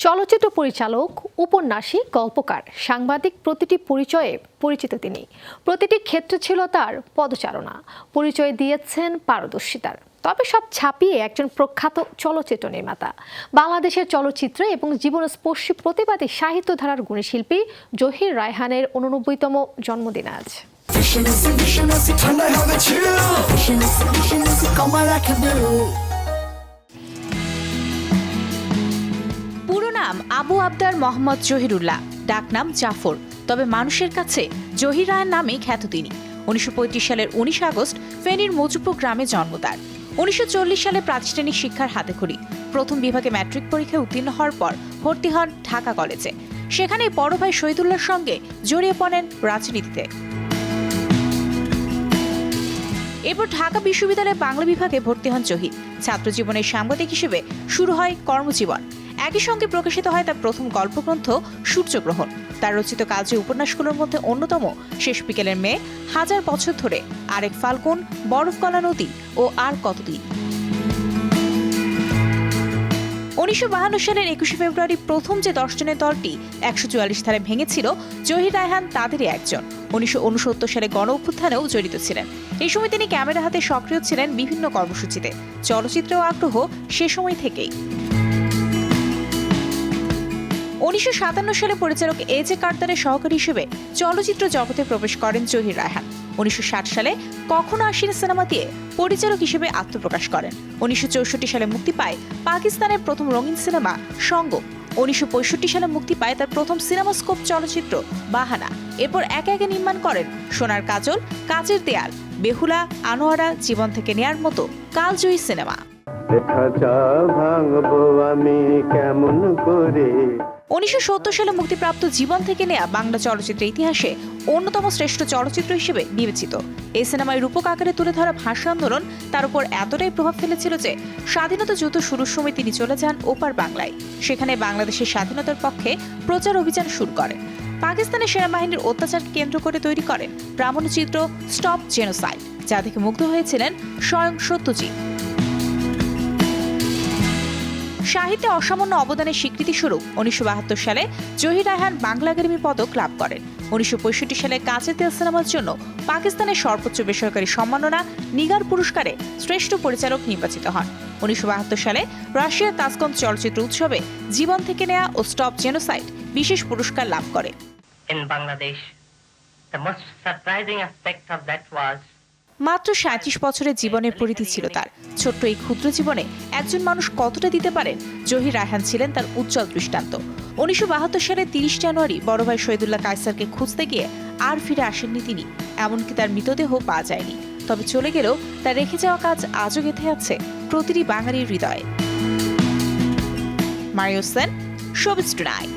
চলচ্চিত্র পরিচালক উপন্যাসী গল্পকার সাংবাদিক প্রতিটি পরিচয়ে পরিচিত তিনি প্রতিটি ক্ষেত্রে ছিল তার পদচারণা পরিচয় দিয়েছেন পারদর্শিতার তবে সব ছাপিয়ে একজন প্রখ্যাত চলচ্চিত্র নির্মাতা বাংলাদেশের চলচ্চিত্র এবং জীবনস্পর্শী প্রতিবাদী সাহিত্য ধারার গুণী শিল্পী জহির রায়হানের উননব্বইতম জন্মদিন আজ আবু আবদার মোহাম্মদ জহিরুল্লাহ। ডাকনাম জাফর। তবে মানুষের কাছে জহির রায়ের নামে খ্যাত তিনি। উনিশশো পঁয়ত্রিশ সালের উনিশ আগস্ট ফেনীর মজুপুর গ্রামে জন্ম তার। উনিশশো চল্লিশ সালে প্রাতিষ্ঠানিক শিক্ষার হাতেখড়ি প্রথম বিভাগে ম্যাট্রিক পরীক্ষায় উত্তীর্ণ হওয়ার পর ভর্তি হন ঢাকা কলেজে। সেখানে বড় ভাই শহীদুল্লাহর সঙ্গে জড়িয়ে পড়েন রাজনীতিতে। এরপর ঢাকা বিশ্ববিদ্যালয়ে বাংলা বিভাগে ভর্তি হন জহির। ছাত্র জীবনের সাংবাদিক হিসেবে শুরু হয় কর্মজীবন। একই সঙ্গে প্রকাশিত হয় তার প্রথম গল্পগ্রন্থ সূর্যগ্রহণ। তার রচিত কালজয়ী উপন্যাসগুলোর মধ্যে অন্যতম শেষ বিকেলের মেয়ে, হাজার বছর ধরে আরেক ফাল্গুন বরফগলা নদী ও আর কতদিন। উনিশশো বাহান্ন সালের একুশে ফেব্রুয়ারি প্রথম যে দশজনের দলটি একশো চুয়াল্লিশ ধারে ভেঙেছিল, জহির রায়হান তাদেরই একজন। উনিশশো উনসত্তর সালে গণ অভ্যুত্থানেও জড়িত ছিলেন। এই সময় তিনি ক্যামেরা হাতে সক্রিয় ছিলেন বিভিন্ন কর্মসূচিতে। চলচ্চিত্রেও আগ্রহ সে সময় থেকেই। উনিশশো সাতান্ন সালে পরিচালক এ জে কার্তারের সহকারী হিসেবে চলচ্চিত্র জগতে প্রবেশ করেন জহির রায়হান। উনিশশো ষাট সালে কখনো আসিনি সিনেমা দিয়ে পরিচালক হিসেবে আত্মপ্রকাশ করেন। উনিশশো চৌষট্টি সালে মুক্তি পায় পাকিস্তানের প্রথম রঙিন সিনেমা সঙ্গম উনিশশো সালে মুক্তি পায় তার প্রথম সিনেমাস্কোপ চলচ্চিত্র বাহানা। এরপর একে একে নির্মাণ করেন সোনার কাজল, কাচের দেয়াল, বেহুলা, আনোয়ারা, জীবন থেকে নেয়ার মতো কালজয়ী সিনেমা। ভাঙবো আমি কেমন করে? উনিশশো সত্তর সালে মুক্তিপ্রাপ্ত জীবন থেকে নেয়া বাংলা চলচ্চিত্রের ইতিহাসে অন্যতম শ্রেষ্ঠ চলচ্চিত্র হিসেবে বিবেচিত। এই সিনেমায় রূপক আকারে তুলে ধরা ভাষা আন্দোলন তার উপর এতটাই প্রভাব ফেলেছিল যে স্বাধীনতা যুদ্ধ শুরুর সময় তিনি চলে যান ওপার বাংলায়। সেখানে বাংলাদেশের স্বাধীনতার পক্ষে প্রচার অভিযান শুরু করেন। পাকিস্তানের সেনাবাহিনীর অত্যাচারকে কেন্দ্র করে তৈরি করেন প্রামাণ্যচিত্র স্টপ জেনোসাইড, যা দেখে মুগ্ধ হয়েছিলেন স্বয়ং সত্যজিৎ। সাহিত্যে অসামান্য অবদানের স্বীকৃতিস্বরূপ উনিশশো বাহাত্তর সালে জহির রায়হান বাংলা একাডেমি পদক লাভ করেন উনিশশো পঁয়ষট্টি সালে কাঁচের তেল সিনেমার জন্য পাকিস্তানের সর্বোচ্চ বেসরকারি সম্মাননা নিগার পুরস্কারে শ্রেষ্ঠ পরিচালক নির্বাচিত হন উনিশশো বাহাত্তর সালে রাশিয়ার তাসকন চলচ্চিত্র উৎসবে জীবন থেকে নেয়া ও স্টপ জেনোসাইড বিশেষ পুরস্কার লাভ করে in Bangladesh. The most surprising aspect of that was মাত্র সাঁত্রিশ বছরের জীবনের পরিধি ছিল তার। ছোট্ট এই ক্ষুদ্র জীবনে একজন মানুষ কতটা দিতে পারেন জহির রায়হান ছিলেন তার উজ্জ্বল দৃষ্টান্ত। উনিশশো বাহাত্তর সালের তিরিশ জানুয়ারি বড় ভাই শহীদুল্লাহ কায়সারকে খুঁজতে গিয়ে আর ফিরে আসেননি তিনি। এমনকি তার মৃতদেহ পাওয়া যায়নি। তবে চলে গেলেও তার রেখে যাওয়া কাজ আজও গেঁথে আছে প্রতিটি বাঙালির হৃদয়ে। Mario Sen tonight